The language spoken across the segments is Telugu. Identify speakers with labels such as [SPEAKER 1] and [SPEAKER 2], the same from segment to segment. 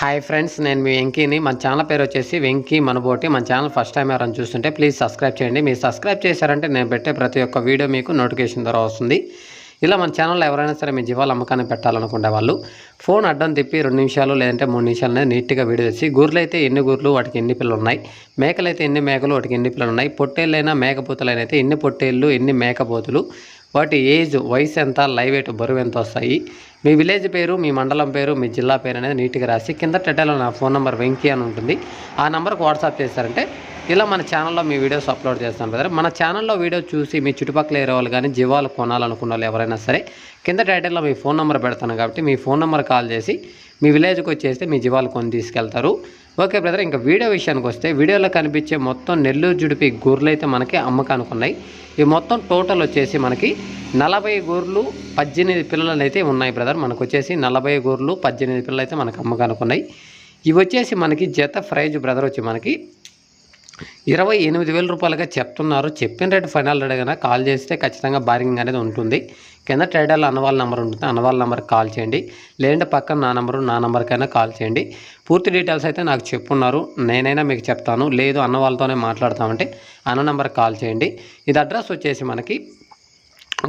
[SPEAKER 1] హాయ్ ఫ్రెండ్స్ నేను మీ వెంకీని. మన ఛానల్ పేరు వచ్చేసి వెంకీ మనబోటి. మన ఛానల్ ఫస్ట్ టైం ఎవరైనా చూస్తుంటే ప్లీజ్ సబ్స్క్రైబ్ చేయండి. మీరు సబ్స్క్రైబ్ చేశారంటే నేను పెట్టే ప్రతి ఒక్క వీడియో మీకు నోటిఫికేషన్ ద్వారా వస్తుంది. ఇలా మన ఛానల్లో ఎవరైనా సరే మీ జీవాల అమ్మకాన్ని పెట్టాలనుకునే వాళ్ళు ఫోన్ అడ్డం తిప్పి రెండు నిమిషాలు లేదంటే మూడు నిమిషాలు అనేది నీట్గా వీడియో తెచ్చి గూర్లు అయితే ఎన్ని గూర్లు వాటికి ఎన్ని పిల్లలు ఉన్నాయి మేకలు అయితే ఎన్ని మేకలు వాటికి ఎన్ని పిల్లలు ఉన్నాయి పొట్టేళ్ళైనా మేకపోతులైన అయితే ఎన్ని పొట్టేళ్ళు ఎన్ని మేకపోతులు వాటి ఏజ్ వయసు ఎంత లైవ్ ఎయిట్ బరువు ఎంత వస్తాయి? మీ విలేజ్ పేరు మీ మండలం పేరు మీ జిల్లా పేరు అనేది నీట్గా రాసి కింద టెటలో నా ఫోన్ నెంబర్ వెంకీ అని ఉంటుంది. ఆ నెంబర్కి వాట్సాప్ చేస్తారంటే ఇలా మన ఛానల్లో మీ వీడియోస్ అప్లోడ్ చేస్తాను బ్రదర్. మన ఛానల్లో వీడియో చూసి మీ చుట్టుపక్కల ఏరే వాళ్ళు కానీ జీవాలు కొనాలనుకున్న వాళ్ళు ఎవరైనా సరే కింద టైటిల్లో మీ ఫోన్ నెంబర్ పెడతాను కాబట్టి మీ ఫోన్ నెంబర్ కాల్ చేసి మీ విలేజ్కి వచ్చేస్తే మీ జీవాలు కొని తీసుకెళ్తారు. ఓకే బ్రదర్ ఇంకా వీడియో విషయానికి వస్తే వీడియోలో కనిపించే మొత్తం నెల్లూరు జుడిపి గూర్లు అయితే మనకి అమ్మకానికి ఉన్నాయి ఈ మొత్తం టోటల్ వచ్చేసి మనకి నలభై గూర్లు పద్దెనిమిది పిల్లలు అయితే ఉన్నాయి బ్రదర్. మనకు వచ్చేసి నలభై గూర్లు పద్దెనిమిది పిల్లలు అయితే మనకు అమ్మకానికి ఉన్నాయి ఇవి వచ్చేసి మనకి జత ప్రైజ్ బ్రదర్ వచ్చి మనకి ఇరవై ఎనిమిది వేల రూపాయలుగా చెప్తున్నారు. చెప్పిన రేటు ఫైనల్ రేట్ కన్నా కాల్ చేస్తే ఖచ్చితంగా బారింగ్ అనేది ఉంటుంది. కింద ట్రేడర్లో అన్నవాళ్ళ నెంబర్ ఉంటుంది. అన్నవాళ్ళ నెంబర్కి కాల్ చేయండి. లేదంటే పక్కన నా నెంబరు నా నెంబర్కైనా కాల్ చేయండి. పూర్తి డీటెయిల్స్ అయితే నాకు చెప్పున్నారు. నేనైనా మీకు చెప్తాను. లేదు అన్న వాళ్ళతోనే మాట్లాడతామంటే అన్న నెంబర్కి కాల్ చేయండి. ఇది అడ్రస్ వచ్చేసి మనకి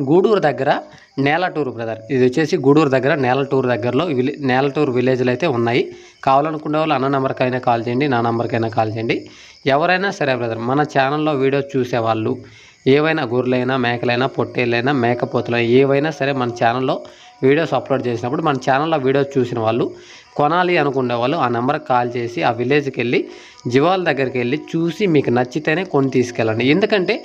[SPEAKER 1] గూడూరు దగ్గర నేలటూరు బ్రదర్. ఇది వచ్చేసి గూడూరు దగ్గర నేలటూరు దగ్గరలో విలే నేలటూరు విలేజ్లు అయితే ఉన్నాయి. కావాలనుకునే వాళ్ళు అన్న నెంబర్కైనా కాల్ చేయండి నా నెంబర్కైనా కాల్ చేయండి. ఎవరైనా సరే బ్రదర్ మన ఛానల్లో వీడియో చూసేవాళ్ళు ఏవైనా గొర్రెలైనా మేకలైనా పొట్టేళ్ళైనా మేకపోతులైనా ఏవైనా సరే మన ఛానల్లో వీడియోస్ అప్లోడ్ చేసినప్పుడు మన ఛానల్లో వీడియోస్ చూసిన వాళ్ళు కొనాలి అనుకునే వాళ్ళు ఆ నెంబర్కి కాల్ చేసి ఆ విలేజ్కి వెళ్ళి జీవాల దగ్గరికి వెళ్ళి చూసి మీకు నచ్చితేనే కొని తీసుకెళ్ళండి. ఎందుకంటే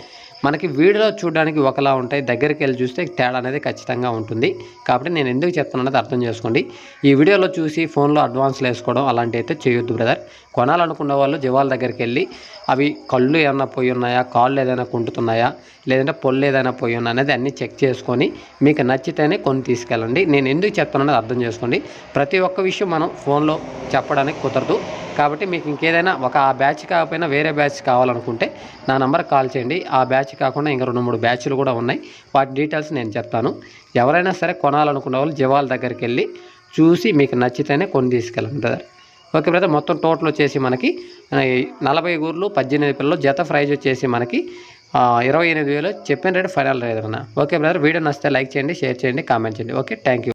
[SPEAKER 1] మనకి వీడియోలో చూడడానికి ఒకలా ఉంటాయి దగ్గరికి వెళ్ళి చూస్తే తేడా అనేది ఖచ్చితంగా ఉంటుంది. కాబట్టి నేను ఎందుకు చెప్తున్నాను అర్థం చేసుకోండి. ఈ వీడియోలో చూసి ఫోన్లో అడ్వాన్స్లు వేసుకోవడం అలాంటివి అయితే చేయొద్దు బ్రదర్. కొనాలనుకున్న వాళ్ళు జీవాల దగ్గరికి వెళ్ళి అవి కళ్ళు ఏమైనా పోయి ఉన్నాయా కాళ్ళు ఏదైనా కుంటుతున్నాయా లేదంటే పొల్లు ఏదైనా పోయి ఉన్నా అనేది అన్నీ చెక్ చేసుకొని మీకు నచ్చితేనే కొని తీసుకెళ్ళండి. నేను ఎందుకు చెప్తున్నానో అర్థం చేసుకోండి. ప్రతి ఒక్క విషయం మనం ఫోన్లో చెప్పడానికి కుదరదు. కాబట్టి మీకు ఇంకేదైనా ఒక ఆ బ్యాచ్ కాకపోయినా వేరే బ్యాచ్ కావాలనుకుంటే నా నంబర్ కాల్ చేయండి. ఆ బ్యాచ్ కాకుండా ఇంకా రెండు మూడు బ్యాచ్లు కూడా ఉన్నాయి. వాటి డీటెయిల్స్ నేను చెప్తాను. ఎవరైనా సరే కొనాలనుకున్న వాళ్ళు జీవాల దగ్గరికి వెళ్ళి చూసి మీకు నచ్చితేనే కొని తీసుకెళ్ళండి బ్రదర్. ఓకే బ్రదర్ మొత్తం టోటల్ వచ్చేసి మనకి నలభై గూర్లు పద్దెనిమిది పిల్లలు జత ప్రైజ్ వచ్చేసి మనకి ఇరవై ఎనిమిది వేలు చెప్పిన రేటు ఫైనల్ రేదన్నా అన్న. ఓకే బ్రదర్ వీడియో నచ్చితే లైక్ చేయండి షేర్ చేయండి కామెంట్ చేయండి. Okay thank you.